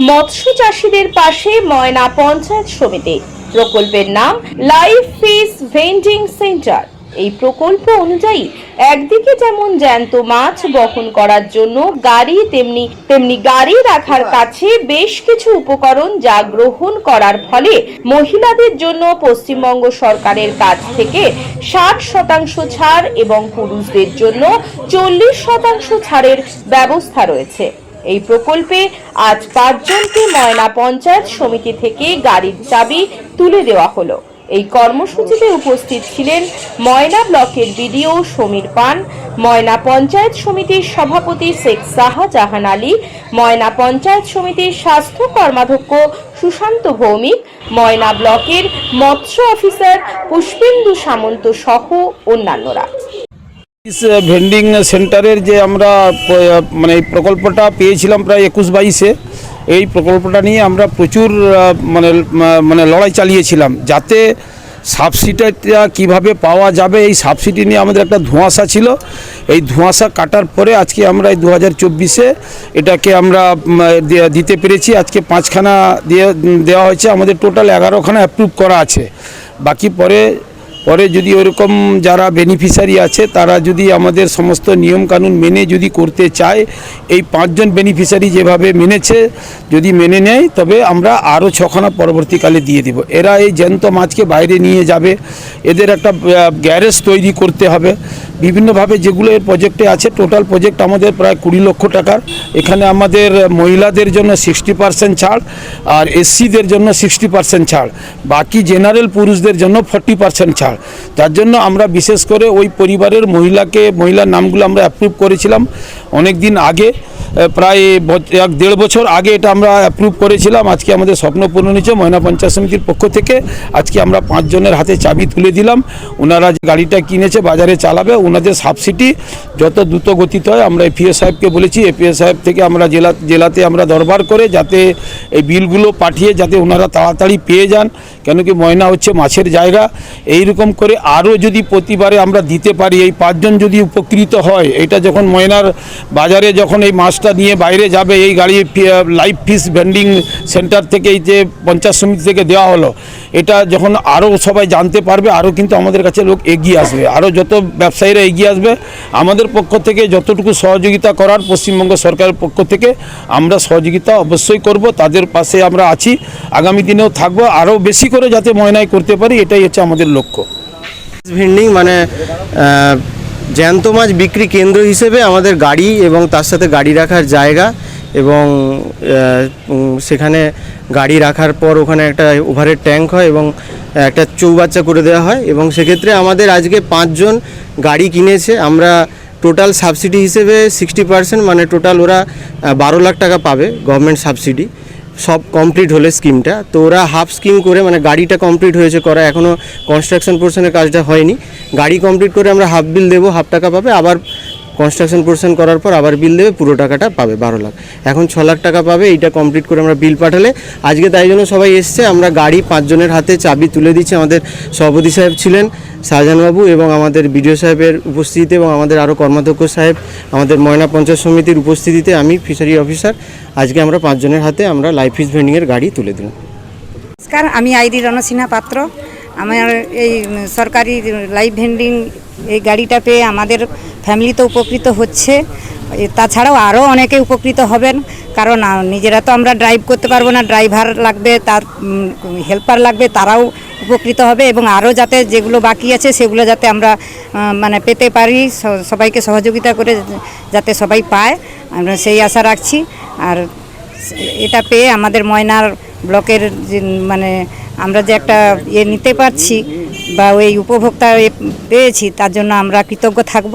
মৎস্য চাষীদের পাশে ময়না পঞ্চায়েত সমিতি। প্রকল্পের নাম লাইফ ফিস ভেন্ডিং সেন্টার এই প্রকল্প অনুযায়ী একদিকে যেমন জ্যান্ত মাছ বহন করার জন্য গাড়ি, তেমনি তেমনি গাড়ি রাখার কাছে বেশ কিছু উপকরণ যা গ্রহণ করার ফলে মহিলাদের জন্য পশ্চিমবঙ্গ সরকারের কাছ থেকে ষাট শতাংশ ছাড় এবং পুরুষদের জন্য চল্লিশ শতাংশ ছাড়ের ব্যবস্থা রয়েছে। এই প্রকল্পে আজ পাঁচজনকে ময়না পঞ্চায়েত সমিতি থেকে গাড়ির চাবি তুলে দেওয়া হলো। এই কর্মসূচিতে উপস্থিত ছিলেন ময়না ব্লকের বিডিও সমীর পান, ময়না পঞ্চায়েত সমিতির সভাপতি শেখ শাহজাহান আলী, ময়না পঞ্চায়েত সমিতির স্বাস্থ্য কর্মাধ্যক্ষ সুশান্ত ভৌমিক, ময়না ব্লকের মৎস্য অফিসার পুষ্পেন্দু সামন্ত সহ অন্যান্যরা। ভেন্ডিং সেন্টারের যে আমরা মানে এই প্রকল্পটা পেয়েছিলাম প্রায় একুশ বাইশে, এই প্রকল্পটা নিয়ে আমরা প্রচুর মানে মানে লড়াই চালিয়েছিলাম। যাতে সাবসিডিটা কীভাবে পাওয়া যাবে, এই সাবসিডি নিয়ে আমাদের একটা ধোঁয়াশা ছিল। এই ধোঁয়াশা কাটার পরে আজকে আমরা এই দু হাজার চব্বিশে এটাকে আমরা দিতে পেরেছি। আজকে পাঁচখানা দিয়ে দেওয়া হয়েছে। আমাদের টোটাল এগারোখানা অ্যাপ্রুভ করা আছে। বাকি পরে পরে যদি ওরকম যারা বেনিফিশিয়ারি আছে, তারা যদি আমাদের সমস্ত নিয়মকানুন মেনে যদি করতে চায়, এই পাঁচজন বেনিফিশিয়ারি যেভাবে মেনেছে, যদি মেনে নেয়, তবে আমরা আরও ছখানা পরবর্তীকালে দিয়ে দিব। এরা এই জ্যান্ত মাছকে বাইরে নিয়ে যাবে। এদের একটা গ্যারেজ তৈরি করতে হবে। বিভিন্নভাবে যেগুলো এর প্রজেক্টে আছে টোটাল প্রজেক্ট আমাদের প্রায় কুড়ি লক্ষ টাকার। এখানে আমাদের মহিলাদের জন্য সিক্সটি পার্সেন্ট ছাড় আর এসসিদের জন্য সিক্সটি পার্সেন্ট ছাড়। বাকি জেনারেল পুরুষদের জন্য ফর্টি পার্সেন্ট ছাড়। তার জন্য আমরা বিশেষ করে ওই পরিবারের মহিলাকে, মহিলার নামগুলো আমরা অ্যাপ্রুভ করেছিলাম অনেক দিন আগে। প্রায় এক দেড় বছর আগে এটা আমরা অ্যাপ্রুভ করেছিলাম। আজকে আমাদের স্বপ্ন পূরণ হয়েছে ময়না পঞ্চায়েত সমিতির পক্ষ থেকে। আজকে আমরা পাঁচজনের হাতে চাবি তুলে দিলাম। ওনারা যে গাড়িটা কিনেছে, বাজারে চালাবে, ওনাদের সাবসিডি যত দ্রুত গতিতে হয় আমরা এপিএ সাহেবকে বলেছি এপিএ সাহেব থেকে আমরা জেলা, জেলাতে আমরা দরবার করে যাতে এই বিলগুলো পাঠিয়ে যাতে ওনারা তাড়াতাড়ি পেয়ে যান। কেন কি ময়না হচ্ছে মাছের জায়গা। এই রকম করে আরও যদি প্রতিবারে আমরা দিতে পারি, এই পাঁচজন যদি উপকৃত হয়, এটা যখন ময়নার বাজারে যখন এই মাছটা নিয়ে বাইরে যাবে, এই গাড়ি লাইভ ফিশ ভেন্ডিং সেন্টার থেকে এই যে পঞ্চায়েত সমিতি থেকে দেওয়া হলো, এটা যখন আরও সবাই জানতে পারবে আরও কিন্তু আমাদের কাছে লোক এগিয়ে আসবে। আরও যত ব্যবসায়ীরা এগিয়ে আসবে, আমাদের পক্ষ থেকে যতটুকু সহযোগিতা করার পশ্চিমবঙ্গ সরকারের পক্ষ থেকে আমরা সহযোগিতা অবশ্যই করব, তাদের পাশে আমরা আছি। আগামী দিনেও থাকব আরও বেশি করে যাতে ময়নায় করতে পারি, এটাই হচ্ছে আমাদের লক্ষ্য। ভেন্ডিং মানে জ্যান্ত মাছ বিক্রি কেন্দ্র হিসেবে আমাদের গাড়ি এবং তার সাথে গাড়ি রাখার জায়গা এবং সেখানে গাড়ি রাখার পর ওখানে একটা ওভারের ট্যাঙ্ক হয় এবং একটা চৌবাচ্চা করে দেওয়া হয় এবং সেক্ষেত্রে আমাদের আজকে পাঁচজন গাড়ি কিনেছে। আমরা টোটাল সাবসিডি হিসেবে সিক্সটি পার্সেন্ট মানে টোটাল ওরা বারো লাখ টাকা পাবে গভর্নমেন্ট সাবসিডি সব কমপ্লিট হলে স্কিমটা তো ওরা হাফ স্কিম করে মানে গাড়িটা কমপ্লিট হয়েছে করা এখনও কনস্ট্রাকশন পোর্শনের কাজটা হয়নি। গাড়ি কমপ্লিট করে আমরা হাফ বিল দেবো হাফ টাকা পাবে। আবার কনস্ট্রাকশন পোর্শন করার পর আবার বিল দেবে, পুরো টাকাটা পাবে, বারো লাখ। এখন ছ লাখ টাকা পাবে, এইটা কমপ্লিট করে আমরা বিল পাঠালে। আজকে তাই জন্য সবাই এসছে, আমরা গাড়ি পাঁচজনের হাতে চাবি তুলে দিচ্ছি। আমাদের সভাপতি সাহেব ছিলেন শাহজাহানবাবু এবং আমাদের বিডিও সাহেবের উপস্থিতিতে এবং আমাদের আরও কর্মাধ্যক্ষ সাহেব, আমাদের ময়না পঞ্চায়েত সমিতির উপস্থিতিতে আমি ফিশারি অফিসার আজকে আমরা পাঁচজনের হাতে আমরা লাইফ ফিস ভেন্ডিংয়ের গাড়ি তুলে দিলাম। নমস্কার, আমি আইডি রণসিনহা পাত্র। আমার এই সরকারি লাইভ ভেন্ডিং এই গাড়িটা পেয়ে আমাদের ফ্যামিলি তো উপকৃত হচ্ছে। তাছাড়াও আরও অনেকে উপকৃত হবেন। কারণ নিজেরা তো আমরা ড্রাইভ করতে পারব না। ড্রাইভার লাগবে, তার হেল্পার লাগবে, তারাও উপকৃত হবে এবং আরও যাতে যেগুলো বাকি আছে, সেগুলো যাতে আমরা মানে পেতে পারি সবাইকে সহযোগিতা করে যাতে সবাই পায়। আমরা সেই আশা রাখছি। আর এটা পেয়ে আমাদের ময়নার ব্লকের মানে আমরা যে একটা ইয়ে নিতে পারছি বা ওই উপভোক্তা পেয়েছি, তার জন্য আমরা কৃতজ্ঞ থাকব।